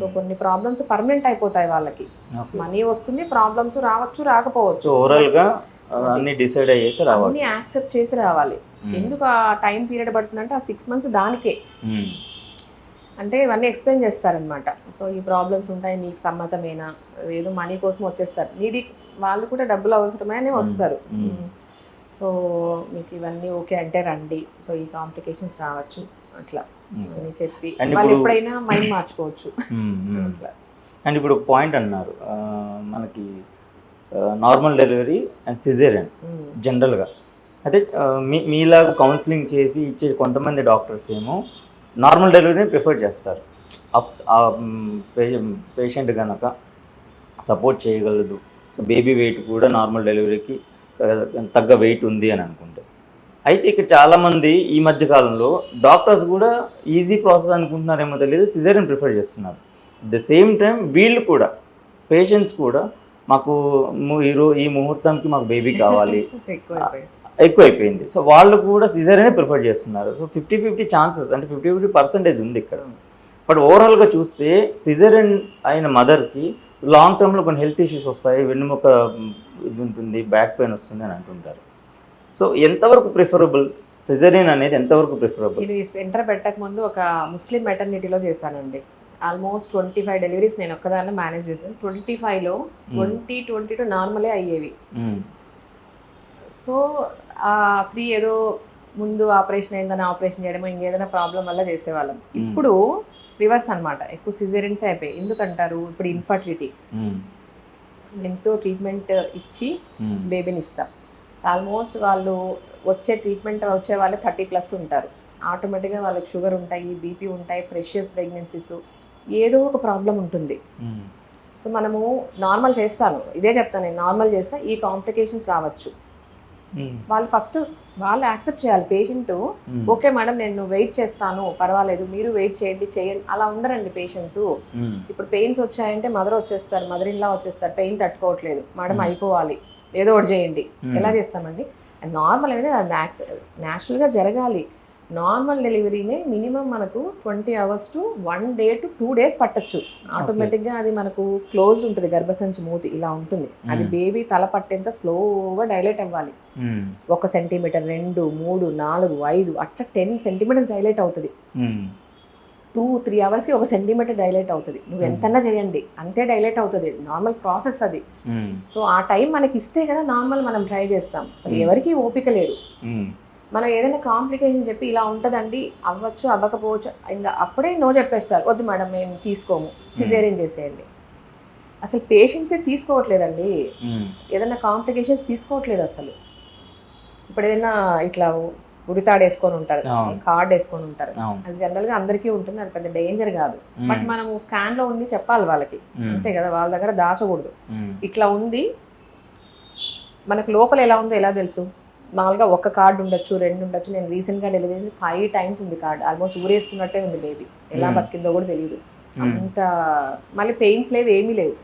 So కొన్ని problems permanent అయిపోతాయి వాళ్ళకి. మనీ వస్తుంది ప్రాబ్లమ్స్ రావచ్చు రాకపోవచ్చు. సో ఓవరాల్గా అన్ని డిసైడ్ అయ్యేసి రావాలి అన్ని యాక్సెప్ట్ చేసి రావాలి. ఎందుకు ఆ టైం పీరియడ్ పడుతుందంటే ఆ సిక్స్ మంత్స్ దానికే. మ్మ్. అంటే ఇవన్నీ ఎక్స్ప్లెయిన్ చేస్తారనమాట సో ఈ ప్రాబ్లమ్స్ ఉంటాయి మీకు సమ్మతమేనా? ఏదో మనీ కోసం వచ్చేస్తారు. నీడి వాళ్ళు కూడా డబ్బులు అవసరమని వస్తారు. సో మీకు ఇవన్నీ ఓకే అంటే రండి. సో ఈ కాంప్లికేషన్స్ రావచ్చు. అట్లా. అని చెప్పి వాళ్ళు ఎప్పుడైనా మైండ్ మార్చుకోవచ్చు. మ్మ్. అట్లా అండ్ ఇప్పుడు పాయింట్ అన్నారు మనకి నార్మల్ డెలివరీ అండ్ సిజేరియన్. జనరల్గా అయితే మీ మీలాగా కౌన్సిలింగ్ చేసి ఇచ్చే కొంతమంది డాక్టర్స్ ఏమో నార్మల్ డెలివరీని ప్రిఫర్ చేస్తారు పేషెంట్ కనుక సపోర్ట్ చేయగలదు సో బేబీ వెయిట్ కూడా నార్మల్ డెలివరీకి తగ్గ వెయిట్ ఉంది అని అనుకుంటే అయితే ఇక్కడ చాలామంది ఈ మధ్య కాలంలో డాక్టర్స్ కూడా ఈజీ ప్రాసెస్ అనుకుంటున్నారేమో తెలియదు సిజేరియన్ ప్రిఫర్ చేస్తున్నారు. ద సేమ్ టైం వీళ్ళు కూడా పేషెంట్స్ కూడా మాకు ము- ఈ ముహూర్తంకి మాకు బేబీ కావాలి. ఎక్కువైపోయింది. సో వాళ్ళు కూడా సిజరీనే ప్రిఫర్ చేస్తున్నారు. సో ఫిఫ్టీ ఫిఫ్టీ ఛాన్సెస్ అంటే ఫిఫ్టీ ఫిఫ్టీ పర్సెంటేజ్ ఉంది ఇక్కడ. బట్ ఓవరాల్గా చూస్తే సిజరీన్ అయిన మదర్కి లాంగ్ టర్మ్లో కొన్ని హెల్త్ ఇష్యూస్ వస్తాయి వెన్నుముక ఇది ఉంటుంది బ్యాక్ పెయిన్ వస్తుంది అని అంటుంటారు. సో ఎంతవరకు ప్రిఫరబుల్ సిజరీన్ అనేది ఎంతవరకు ప్రిఫరబుల్? ఇది సెంటర్ పెట్టక ముందు ఒక ముస్లిం మెటర్నిటీలో చేశానండి. ఆల్మోస్ట్ ట్వంటీ ఫైవ్ డెలివరీస్ నేను ఒక్కదాన్ని మేనేజ్ చేశాను. ట్వంటీ ఫైవ్లో ట్వంటీ ట్వంటీ టూ నార్మలే అయ్యేవి. సో ఆ త్రీ ఏదో ముందు ఆపరేషన్ అయిందని ఆపరేషన్ చేయడమో ఇంకేదైనా ప్రాబ్లం వల్ల చేసేవాళ్ళం. ఇప్పుడు రివర్స్ అన్నమాట. ఎక్కువ సిజేరియన్స్ అయిపోయాయి. ఎందుకంటారు? ఇప్పుడు ఇన్ఫర్టిలిటీ ఎంతో ట్రీట్మెంట్ ఇచ్చి బేబీని ఇస్తాం. ఆల్మోస్ట్ వాళ్ళు వచ్చే ట్రీట్మెంట్ వచ్చే వాళ్ళు థర్టీ ప్లస్ ఉంటారు. ఆటోమేటిక్గా వాళ్ళకి షుగర్ ఉంటాయి బీపీ ఉంటాయి ప్రెషియస్ ప్రెగ్నెన్సీస్ ఏదో ఒక ప్రాబ్లం ఉంటుంది. సో మనము నార్మల్ చేస్తాను. ఇదే చెప్తాను నేను నార్మల్ చేస్తే ఈ కాంప్లికేషన్స్ రావచ్చు. వాళ్ళు ఫస్ట్ వాళ్ళు యాక్సెప్ట్ చేయాలి. పేషెంట్ ఓకే మేడం నేను వెయిట్ చేస్తాను పర్వాలేదు మీరు వెయిట్ చేయండి చేయండి అలా ఉండరండి పేషెంట్స్ ఇప్పుడు పెయిన్స్ వచ్చాయంటే మదర్ వచ్చేస్తారు మదర్ ఇన్లా వచ్చేస్తారు పెయిన్ తట్టుకోవట్లేదు. మేడం అయిపోవాలి. ఏదో ఒకటి చేయండి. ఎలా చేస్తామండి? నార్మల్ అనేది న్యాచురల్గా జరగాలి. నార్మల్ డెలివరీనే మినిమం మనకు twenty hours to one day to two days పట్టచ్చు. ఆటోమేటిక్గా అది మనకు క్లోజ్ ఉంటుంది గర్భసంచి మూతి ఇలా ఉంటుంది. అది బేబీ తల పట్టేంత స్లోగా డైలైట్ అవ్వాలి. ఒక సెంటీమీటర్ రెండు మూడు నాలుగు ఐదు అట్లా టెన్ సెంటీమీటర్స్ డైలైట్ అవుతుంది. టూ త్రీ అవర్స్కి ఒక సెంటీమీటర్ డైలైట్ అవుతుంది. నువ్వు ఎంతన్నా చేయండి అంతే డైలైట్ అవుతుంది. నార్మల్ ప్రాసెస్ అది. సో ఆ టైం మనకి ఇస్తే కదా నార్మల్ మనం ట్రై చేస్తాం. అసలు ఎవరికి ఓపిక లేదు. మనం ఏదైనా కాంప్లికేషన్ చెప్పి ఇలా ఉంటుందండి అవ్వచ్చు అవ్వకపోవచ్చు ఇంకా అప్పుడే నో చెప్పేస్తారు. వద్దు మేడం మేము తీసుకోము. సిజేరియన్ చేసేయండి. అసలు పేషెంట్సే తీసుకోవట్లేదండి. ఏదైనా కాంప్లికేషన్స్ తీసుకోవట్లేదు అసలు. ఇప్పుడు ఏదైనా ఇట్లా ఉరితాడు వేసుకొని ఉంటారు. కార్డ్ వేసుకొని ఉంటారు. అది జనరల్గా అందరికీ ఉంటుంది. అది పెద్ద డేంజర్ కాదు. బట్ మనము స్కాన్లో ఉంది చెప్పాలి వాళ్ళకి. అంతే కదా వాళ్ళ దగ్గర దాచకూడదు. ఇట్లా ఉంది మనకు లోపల ఎలా ఉందో ఎలా తెలుసు? మామూలుగా ఒక కార్డు ఉండొచ్చు రెండు ఉండొచ్చు. నేను రీసెంట్గా డెలివరీ ఫైవ్ టైమ్స్ ఉంది కార్డు. ఆల్మోస్ట్ ఊరేసుకున్నట్టే ఉంది బేబీ. ఎలా. బతికిందో కూడా తెలియదు అంత మళ్ళీ పెయిన్స్ లేవు ఏమీ లేవు.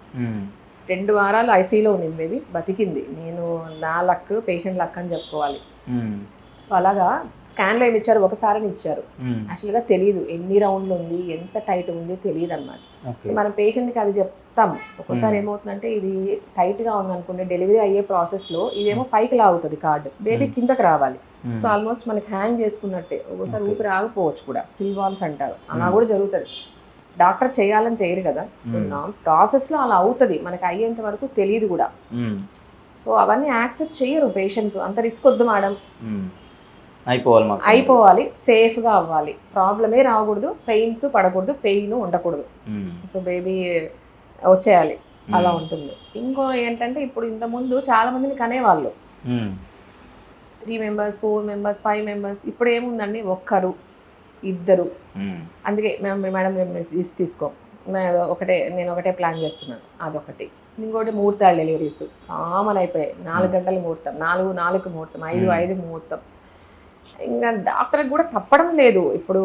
రెండు వారాలు ఐసీలో ఉన్నింది బేబీ. బతికింది. నేను నా లక్ పేషెంట్ లక్ అని చెప్పుకోవాలి. సో అలాగా స్కాన్లో ఏమి ఇచ్చారు? ఒకసారి ఇచ్చారు. యాక్చువల్గా తెలియదు ఎన్ని రౌండ్లు ఉంది? ఎంత టైట్ ఉంది తెలియదు అనమాట మనం పేషెంట్కి అది చెప్తాం. ఒక్కోసారి. ఏమవుతుందంటే ఇది టైట్గా ఉందనుకోండి డెలివరీ అయ్యే ప్రాసెస్లో ఇదేమో పైకి లాగుతుంది కార్డు. బేబీ కిందకి రావాలి. సో ఆల్మోస్ట్ మనకి హ్యాంగ్ చేసుకున్నట్టే. ఒక్కోసారి. ఊపిరి ఆగిపోవచ్చు కూడా. స్టిల్ వాల్స్ అంటారు. అలా. కూడా జరుగుతుంది. డాక్టర్ చేయాలని చేయరు కదా. సో ప్రాసెస్లో అలా అవుతుంది. మనకి అయ్యేంత వరకు తెలియదు కూడా. సో అవన్నీ యాక్సెప్ట్ చేయరు పేషెంట్స్. అంత రిస్క్ వద్దు మేడం. అయిపోవాలి మాకు. అయిపోవాలి సేఫ్గా అవ్వాలి. ప్రాబ్లమే రాకూడదు పెయిన్స్ పడకూడదు పెయిన్ ఉండకూడదు. సో బేబీ వచ్చేయాలి. అలా. ఉంటుంది. ఇంకో ఏంటంటే ఇప్పుడు ఇంత ముందు చాలా మందిని కనేవాళ్ళు. Three members four members five members ఇప్పుడు ఏముందండి? ఒక్కరు ఇద్దరు. అందుకే మేము మేడం మేము తీసి తీసుకో. ఒకటే నేను ఒకటే ప్లాన్ చేస్తున్నాను. అదొకటి. ఇంకోటి ముహూర్తాలు డెలివరీస్. కామన్ అయిపోయాయి. నాలుగు గంటల ముహూర్తం. నాలుగు నాలుగు ముహూర్తం. ఐదు. ఐదు ముహూర్తం. ఇంకా డాక్టర్కి కూడా తప్పడం లేదు. ఇప్పుడు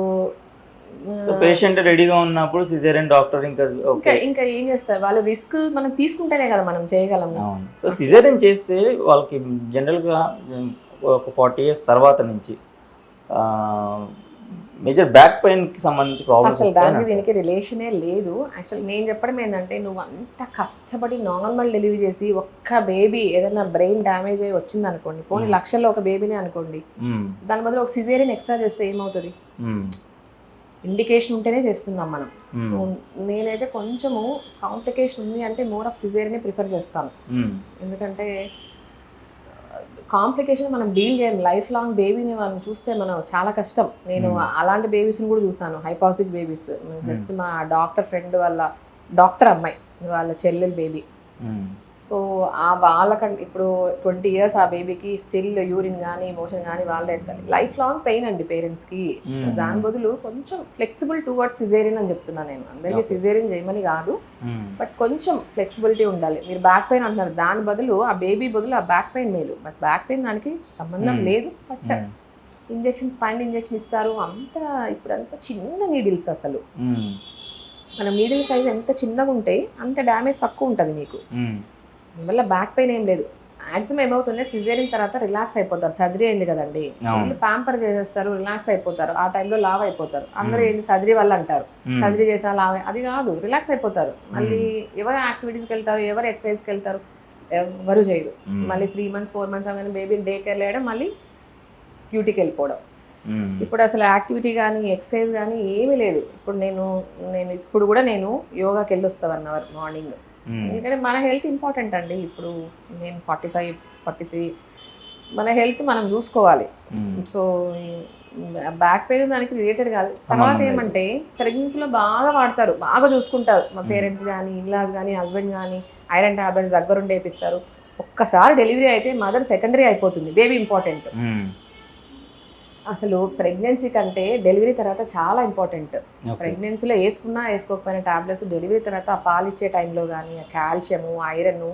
సో పేషెంట్ రెడీగా ఉన్నప్పుడు సిజేరియన్ డాక్టర్ ఇంకా ఇంకా ఓకే. ఇంకా ఏం చేస్తారు? వాళ్ళు రిస్క్ మనం తీసుకుంటేనే కదా మనం చేయగలము. అవును. సో సిజేరియన్ చేస్తే వాళ్ళకి జనరల్గా ఒక ఫార్టీ ఇయర్స్ తర్వాత నుంచి మేజర్ బ్యాక్ పెయిన్కి సంబంధించి ప్రాబ్లమ్స్ అసలు దానికి దీనికి రిలేషనే లేదు. యాక్చువల్ నేను చెప్పడం ఏంటంటే నువ్వు అంత కష్టపడి నార్మల్ డెలివరీ చేసి ఒక్క బేబీ ఏదైనా బ్రెయిన్ డ్యామేజ్ అయ్యి వచ్చింది అనుకోండి పోనీ లక్షల్లో ఒక బేబీనే అనుకోండి దాని బదులు ఒక సిజేరియన్ ఎక్స్ట్రా చేస్తే ఏమవుతుంది? ఇండికేషన్ ఉంటేనే చేస్తున్నాం మనం. సో నేనైతే కొంచెము కాంప్లికేషన్ ఉంది అంటే మోర్ ఆఫ్ సిజేరియనే ప్రిఫర్ చేస్తాను. ఎందుకంటే కాంప్లికేషన్ మనం డీల్ చేయం. లైఫ్ లాంగ్ బేబీని వాళ్ళని చూస్తే మనం చాలా కష్టం. నేను అలాంటి బేబీస్ని కూడా చూసాను. Hypoxic babies. జస్ట్ మా డాక్టర్ ఫ్రెండ్ వాళ్ళ డాక్టర్ అమ్మాయి వాళ్ళ చెల్లెలు బేబీ. సో ఆ వాళ్ళకంటే ఇప్పుడు ట్వంటీ ఇయర్స్ ఆ బేబీకి స్టిల్ యూరిన్ కానీ మోషన్ కానీ వాళ్ళే ఎత్తాలి. లైఫ్ లాంగ్ పెయిన్ అండి పేరెంట్స్కి. సో దాని బదులు కొంచెం ఫ్లెక్సిబుల్ టువర్డ్స్ సిజేరియన్ అని చెప్తున్నా నేను. అందరికీ సిజేరియన్ చేయమని కాదు. బట్ కొంచెం ఫ్లెక్సిబిలిటీ ఉండాలి. మీరు బ్యాక్ పెయిన్ అంటున్నారు. దాని బదులు ఆ బేబీ బదులు ఆ బ్యాక్ పెయిన్ మేలు. బట్ బ్యాక్ పెయిన్ దానికి సంబంధం లేదు. బట్ ఇంజెక్షన్ స్పైన్ ఇంజెక్షన్ ఇస్తారు. అంత ఇప్పుడు అంత చిన్న నీడిల్స్ అసలు. మనం నీడిల్ సైజ్ ఎంత చిన్నగా ఉంటే అంత డ్యామేజ్ తక్కువ ఉంటుంది మీకు. వల్ల బ్యాక్ పెయిన్ ఏం లేదు. మాక్సిమం ఏమవుతుంది సిజేరియన్ తర్వాత రిలాక్స్ అయిపోతారు. సర్జరీ అయింది కదండి. ప్యాంపర్ చేసేస్తారు రిలాక్స్ అయిపోతారు. ఆ టైంలో లావ్ అయిపోతారు. అందరూ ఏంటి సర్జరీ వల్ల అంటారు. సర్జరీ చేసినా లావ్ అది కాదు రిలాక్స్ అయిపోతారు. మళ్ళీ ఎవరు యాక్టివిటీస్కి వెళ్తారు ఎవరు ఎక్సర్సైజ్కి వెళ్తారు ఎవరు చేయరు. మళ్ళీ త్రీ మంత్స్ ఫోర్ మంత్స్ అవగానే బేబీని డే కేర్ వేయడం మళ్ళీ డ్యూటీకి వెళ్ళిపోవడం. ఇప్పుడు అసలు యాక్టివిటీ కానీ ఎక్సర్సైజ్ కానీ ఏమీ లేదు. ఇప్పుడు నేను నేను ఇప్పుడు కూడా నేను యోగాకి వెళ్ళి వస్తా వన్ అవర్ మార్నింగ్ ఎందుకంటే మన హెల్త్ ఇంపార్టెంట్ అండి. ఇప్పుడు నేను ఫార్టీ ఫైవ్ ఫార్టీ త్రీ మన హెల్త్ మనం చూసుకోవాలి. సో బ్యాక్ పెయిన్ దానికి రిలేటెడ్ కాదు. తర్వాత. ఏమంటే ప్రెగ్నెన్సీలో బాగా వాడతారు. బాగా చూసుకుంటారు. మా పేరెంట్స్ కానీ ఇన్లాస్ కానీ హస్బెండ్ కానీ ఐరన్ టాబ్లెట్స్ దగ్గరుండి వేపిస్తారు. ఒక్కసారి డెలివరీ అయితే మదర్ సెకండరీ అయిపోతుంది. బేబీ ఇంపార్టెంట్ అసలు ప్రెగ్నెన్సీ కంటే డెలివరీ తర్వాత చాలా ఇంపార్టెంట్ ప్రెగ్నెన్సీలో వేసుకున్నా వేసుకోకపోయినా టాబ్లెట్స్ డెలివరీ తర్వాత ఆ పాలు ఇచ్చే టైంలో కానీ కాల్షియము ఐరన్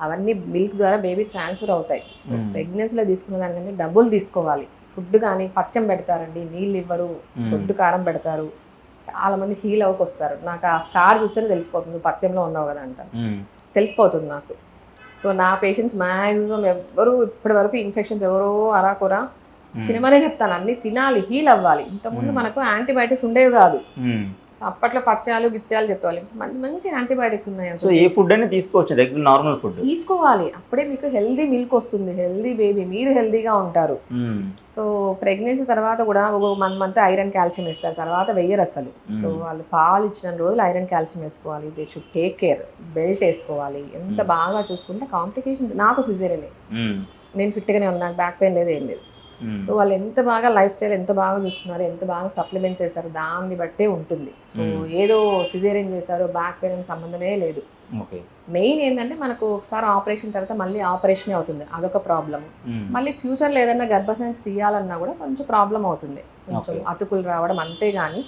అవన్నీ మిల్క్ ద్వారా బేబీ ట్రాన్స్ఫర్ అవుతాయి. So Hmm. ప్రెగ్నెన్సీలో తీసుకున్న దానికంటే డబ్బులు తీసుకోవాలి. ఫుడ్ కానీ పచ్చం పెడతారండి నీళ్ళు ఇవ్వరు ఫుడ్ కారం పెడతారు. చాలా మంది హీల్ అవ్వకు వస్తారు. నాకు ఆ స్టార్ చూస్తేనే తెలిసిపోతుంది పత్యంలో ఉన్నావు కదా అంటారు తెలిసిపోతుంది నాకు. సో నా పేషెంట్స్ మ్యాక్సిమం ఎవరు ఇప్పటి వరకు ఇన్ఫెక్షన్స్ ఎవరో అరాకొరా తినమనే చెప్తాను. అన్ని తినాలి హీల్ అవ్వాలి. ఇంతకుముందు మనకు యాంటీబయాటిక్స్ ఉండేవి కాదు. సో అప్పట్లో పచ్చాలు గిచ్చాలు చెప్పేవాళ్ళు. మంచి మంచి యాంటీబయాటిక్స్ ఉన్నాయి సో ఏ ఫుడ్ అయినా తీసుకోవచ్చు రెగ్యులర్ నార్మల్ ఫుడ్ తీసుకోవాలి. అప్పుడే మీకు హెల్దీ మిల్క్ వస్తుంది. హెల్దీ బేబీ మీరు హెల్దీగా ఉంటారు. సో ప్రెగ్నెన్సీ తర్వాత కూడా ఒక వన్ మంత్ ఐరన్ కాల్షియం ఇస్తారు తర్వాత వెయ్యరు అసలు. సో వాళ్ళు పాలు ఇచ్చిన రోజులు ఐరన్ కాల్షియం వేసుకోవాలి. They should take care belt వేసుకోవాలి. ఎంత బాగా చూసుకుంటే కాంప్లికేషన్స్ నాకు సిజేరియనే నేను ఫిట్గానే ఉన్నాను నాకు బ్యాక్ పెయిన్ లేదు ఏం లేదు. సో వాళ్ళు ఎంత బాగా లైఫ్ స్టైల్ ఎంత బాగా చూస్తున్నారు ఎంత బాగా సప్లిమెంట్స్ చేశారు దాన్ని బట్టే ఉంటుంది. సో ఏదో సిజేరియన్ చేశారు బ్యాక్ పెయిన్ సంబంధమే లేదు. మెయిన్ ఏంటంటే మనకు ఒకసారి ఆపరేషన్ తర్వాత మళ్ళీ ఆపరేషనే అవుతుంది. అదొక ప్రాబ్లం మళ్ళీ ఫ్యూచర్లో ఏదైనా గర్భసంచి తీయాలన్నా కూడా కొంచెం ప్రాబ్లం అవుతుంది. కొంచెం. అతుకులు రావడం అంతేగాని